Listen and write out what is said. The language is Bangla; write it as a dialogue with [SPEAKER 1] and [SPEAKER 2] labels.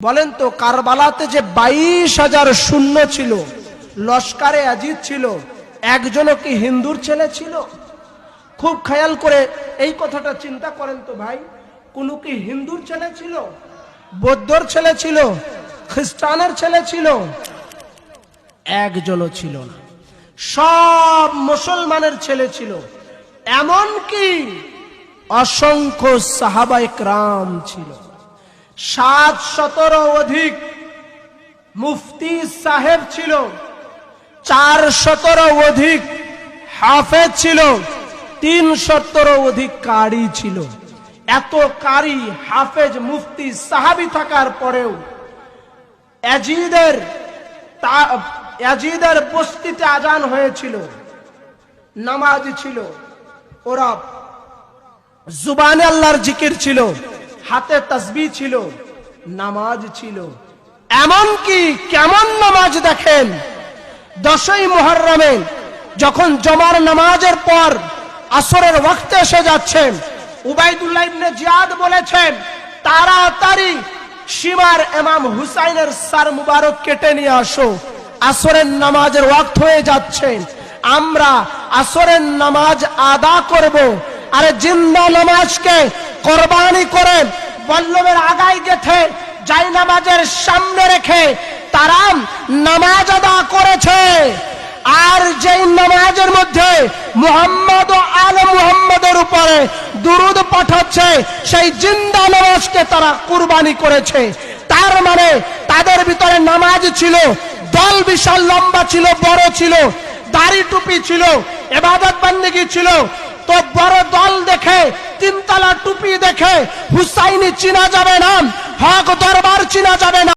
[SPEAKER 1] বলেন তো, কারবালাতে যে বাইশ হাজার শূন্য ছিল, লস্কারে আজিজ ছিল, একজনও কি হিন্দুর ছেলে ছিল? খুব খেয়াল করে এই কথাটা চিন্তা করেন তো ভাই। কোনো কি হিন্দুর ছেলে ছিল? বৌদ্ধর ছেলে ছিল? খ্রিস্টানের ছেলে ছিল? একজনও ছিল না। সব মুসলমানের ছেলে ছিল। এমন কি অসংখ্য সাহাবাইক রাম ছিল। সাত সতেরো অধিক মুফতি সাহেব ছিল চার সতেরো অধিক হাফেজ ছিল তিন সতেরো অধিক কারি ছিল। এত কারি হাফেজ মুফতি সাহাবি থাকার পরেও অ্যাজিদের অ্যাজিদের বস্তিতে আজান হয়েছিল, নামাজ ছিল, ওরা জুবানে আল্লাহর জিকির ছিল। হাতে তসবি ছিল, নামাজ ছিল। এমন কি কেমন নামাজ দেখেন? দশই মুহররমে যখন জমার নামাজের পর আসরের ওয়াক্তে এসে যাচ্ছেন উবাইদুল্লাহ জিয়াদ বলেছেন, তাড়াতাড়ি সীমার ইমাম হুসাইনের সার মুবারক কেটে নিয়ে আসো। আসরের নামাজের ওয়াক্ত হয়ে যাচ্ছে আমরা আসরের নামাজ আদা করব। আরে জিন্দা নামাজকে কোরবানি করে বল্লভের আগায় গেথে যাই নামাজের সামনে রেখে তারা নামাজ আদা করেছে। আর যেই নামাজের মধ্যে মুহাম্মদ ও আল মুহাম্মদের উপরে দুরুদ পাঠাচ্ছে, সেই জিন্দা নামাজকে তারা কুরবানি করেছে। তার মানে তাদের ভিতরে নামাজ ছিল, দল বিশাল লম্বা ছিল, বড় ছিল, দাড়ি টুপি ছিল, এবাদত বান্দিগি ছিল তো বড় দল দেখে, তিনতলা টুপি দেখে হুসাইনি চিনা যাবে না, হক দরবার চিনা যাবে না।